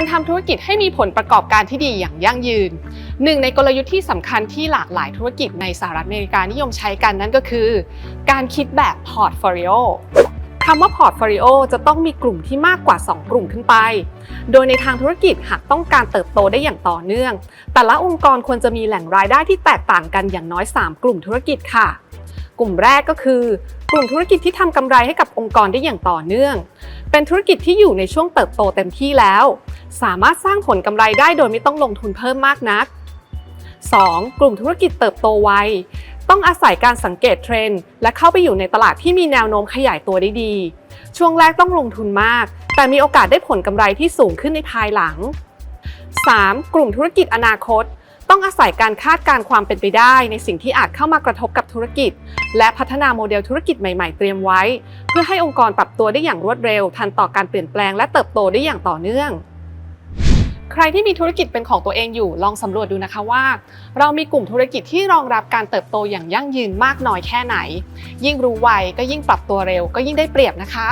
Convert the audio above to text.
การทำธุรกิจให้มีผลประกอบการที่ดีอย่างยั่งยืน หนึ่งในกลยุทธ์ที่สำคัญที่หลากหลายธุรกิจในสหรัฐอเมริกานิยมใช้กันนั่นก็คือ การคิดแบบพอร์ตโฟลิโอคำว่าพอร์ตโฟลิโอจะต้องมีกลุ่มที่มากกว่า 2 กลุ่มขึ้นไป โดยในทางธุรกิจหากต้องการเติบโตได้อย่างต่อเนื่อง แต่ละองค์กรควรจะมีแหล่งรายได้ที่แตกต่างกันอย่างน้อย 3 กลุ่มธุรกิจค่ะ กลุ่มแรกก็คือ กลุ่มธุรกิจที่ทำกำไรให้กับองค์กรได้อย่างต่อเนื่อง เป็นธุรกิจที่อยู่ในช่วงเติบโตเต็มที่แล้ว สามารถสร้างผลกำไรได้โดยไม่ต้องลงทุนเพิ่มมากนัก 2. กลุ่มธุรกิจเติบโตไว ต้องอาศัยการสังเกตเทรนด์และเข้าไปอยู่ในตลาดที่มีแนวโน้มขยายตัวได้ดี ช่วงแรกต้องลงทุนมาก แต่มีโอกาสได้ผลกำไรที่สูงขึ้นในภายหลัง 3. กลุ่มธุรกิจอนาคต ต้องอาศัยการคาดการณ์ความเป็นไปได้ในสิ่งที่อาจเข้ามากระทบกับธุรกิจ และพัฒนาโมเดลธุรกิจใหม่ๆ เตรียมไว้ เพื่อให้องค์กรปรับตัวได้อย่างรวดเร็ว ทันต่อการเปลี่ยนแปลงและเติบโตได้อย่างต่อเนื่อง ใครที่มีธุรกิจเป็นของตัวเองอยู่ลองสำรวจดูนะคะว่า เรามีกลุ่มธุรกิจที่รองรับการเติบโตอย่างยั่งยืนมากน้อยแค่ไหน ยิ่งรู้ไวก็ยิ่งปรับตัวเร็ว ก็ยิ่งได้เปรียบนะคะ